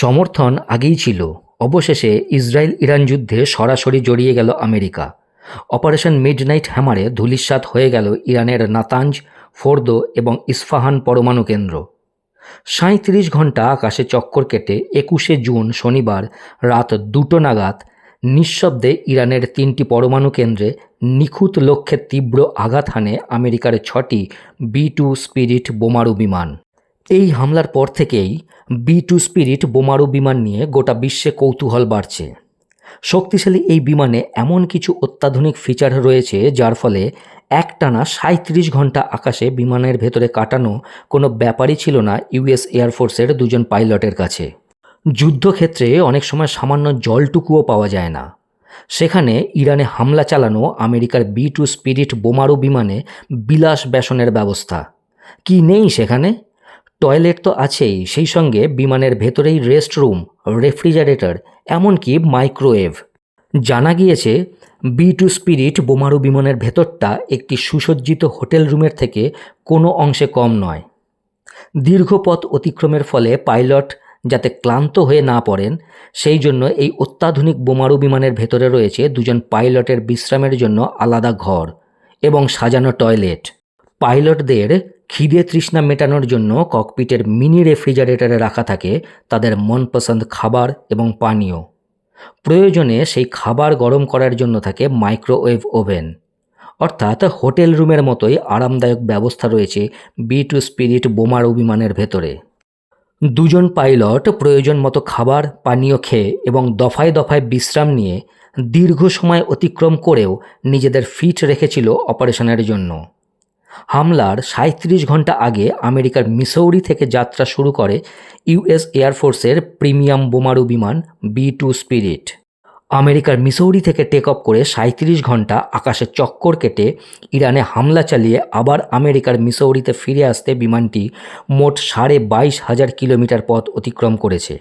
সমর্থন আগেই ছিল। অবশেষে ইসরায়েল ইরান যুদ্ধে সরাসরি জড়িয়ে গেল আমেরিকা। অপারেশন মিডনাইট হ্যামারে ধূলিসাৎ হয়ে গেল ইরানের নাতাঞ্জ, ফোর্দো এবং ইস্ফাহান পরমাণু কেন্দ্র। সাঁত্রিশ ঘণ্টা আকাশে চক্কর কেটে একুশে জুন শনিবার রাত দুটো নাগাদ নিঃশব্দে ইরানের তিনটি পরমাণু কেন্দ্রে নিখুঁত লক্ষ্যে তীব্র আঘাত হানে আমেরিকার ছটি বি টু স্পিরিট বোমারু বিমান। এই হামলার পর থেকেই বি টু স্পিরিট বোমারু বিমান নিয়ে গোটা বিশ্বে কৌতূহল বাড়ছে। শক্তিশালী এই বিমানে এমন কিছু অত্যাধুনিক ফিচার রয়েছে যার ফলে একটানা সাঁত্রিশ ঘণ্টা আকাশে বিমানের ভেতরে কাটানো কোনো ব্যাপারই ছিল না ইউএস এয়ারফোর্সের দুজন পাইলটের কাছে। যুদ্ধক্ষেত্রে অনেক সময় সামান্য জলটুকুও পাওয়া যায় না। সেখানে ইরানে হামলা চালানো আমেরিকার বি টু স্পিরিট বোমারু বিমানে বিলাস বেসনের ব্যবস্থা। কি নেই সেখানে? টয়লেট তো আছেই, সেই সঙ্গে বিমানের ভেতরেই রেস্ট রুম, রেফ্রিজারেটর, এমনকি মাইক্রোওয়েভ। জানা গিয়েছে, বি টু স্পিরিট বোমারু বিমানের ভেতরটা একটি সুসজ্জিত হোটেল রুমের থেকে কোনো অংশে কম নয়। দীর্ঘ পথ অতিক্রমের ফলে পাইলট যাতে ক্লান্ত হয়ে না পড়েন, সেই জন্য এই অত্যাধুনিক বোমারু বিমানের ভেতরে রয়েছে দুজন পাইলটের বিশ্রামের জন্য আলাদা ঘর এবং সাজানো টয়লেট। পাইলটদের খিদে তৃষ্ণা মেটানোর জন্য ককপিটের মিনি রেফ্রিজারেটরে রাখা থাকে তাদের মনপসন্দ খাবার এবং পানীয়। প্রয়োজনে সেই খাবার গরম করার জন্য থাকে মাইক্রোওয়েভ ওভেন। অর্থাৎ হোটেল রুমের মতোই আরামদায়ক ব্যবস্থা রয়েছে বি টু স্পিরিট বোমারু বিমানের ভেতরে। দুজন পাইলট প্রয়োজন মতো খাবার, পানীয় খেয়ে এবং দফায় দফায় বিশ্রাম নিয়ে দীর্ঘ সময় অতিক্রম করেও নিজেদের ফিট রেখেছিল অপারেশনের জন্য। হামলার সাঁত্রিশ ঘণ্টা আগে আমেরিকার মিসৌরি থেকে যাত্রা শুরু করে ইউএস এয়ারফোর্সের প্রিমিয়াম বোমারু বিমান বি টু স্পিরিট। আমেরিকার মিসৌরি থেকে টেক অফ করে সাঁত্রিশ ঘণ্টা আকাশে চক্কর কেটে ইরানে হামলা চালিয়ে আবার আমেরিকার মিসৌরিতে ফিরে আসতে বিমানটি মোট সাড়ে বাইশ হাজার কিলোমিটার পথ অতিক্রম করেছে।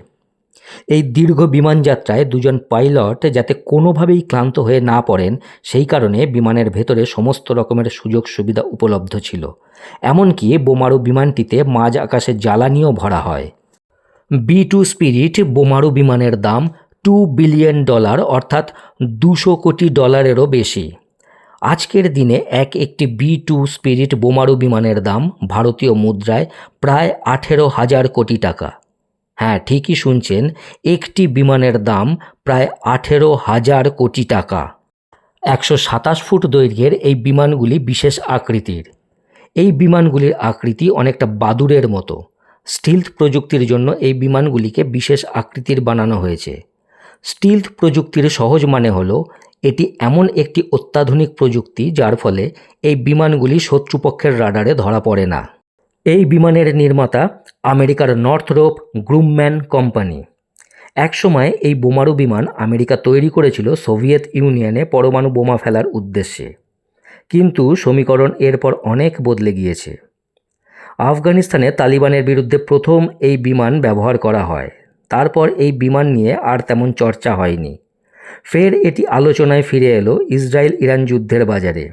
এই দীর্ঘ বিমানযাত্রায় দুজন পাইলট যাতে কোনোভাবেই ক্লান্ত হয়ে না পড়েন, সেই কারণে বিমানের ভেতরে সমস্ত রকমের সুযোগ সুবিধা উপলব্ধ ছিল। এমনকি বোমারু বিমানটিতে মাঝ আকাশে জ্বালানিও ভরা হয়। বি টু স্পিরিট বোমারু বিমানের দাম টু বিলিয়ন ডলার, অর্থাৎ দুশো কোটি ডলারেরও বেশি। আজকের দিনে এক একটি বি টু স্পিরিট বোমারু বিমানের দাম ভারতীয় মুদ্রায় প্রায় আঠেরো হাজার কোটি টাকা। হ্যাঁ ঠিকই শুনছেন। একটি বিমানের দাম প্রায় আঠেরো হাজার কোটি টাকা। একশো সাতাশ ফুট দৈর্ঘ্যের এই বিমানগুলি বিশেষ আকৃতির। এই বিমানগুলির আকৃতি অনেকটা বাদুড়ের মতো। স্টিলথ প্রযুক্তির জন্য এই বিমানগুলিকে বিশেষ আকৃতির বানানো হয়েছে। স্টিলথ প্রযুক্তির সহজ মানে হলো, এটি এমন একটি অত্যাধুনিক প্রযুক্তি যার ফলে এই বিমানগুলি শত্রুপক্ষের রাডারে ধরা পড়ে না। এই বিমানের নির্মাতা আমেরিকার নর্থরোপ গ্রুমম্যান কোম্পানি। একসময় এই বোমারু বিমান আমেরিকা তৈরি করেছিল সোভিয়েত ইউনিয়নে পরমাণু বোমা ফেলার উদ্দেশ্যে। কিন্তু সমীকরণ এরপর অনেক বদলে গিয়েছে। আফগানিস্তানে তালিবানের বিরুদ্ধে প্রথম এই বিমান ব্যবহার করা হয়। তারপর এই বিমান নিয়ে আর তেমন চর্চা হয়নি। ফের এটি আলোচনায় ফিরে এলো ইসরায়েল ইরান যুদ্ধের বাজারে।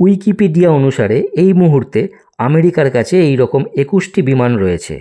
উইকিপিডিয়া অনুসারে এই মুহূর্তে আমেরিকার কাছে এই রকম একুশটি বিমান রয়েছে।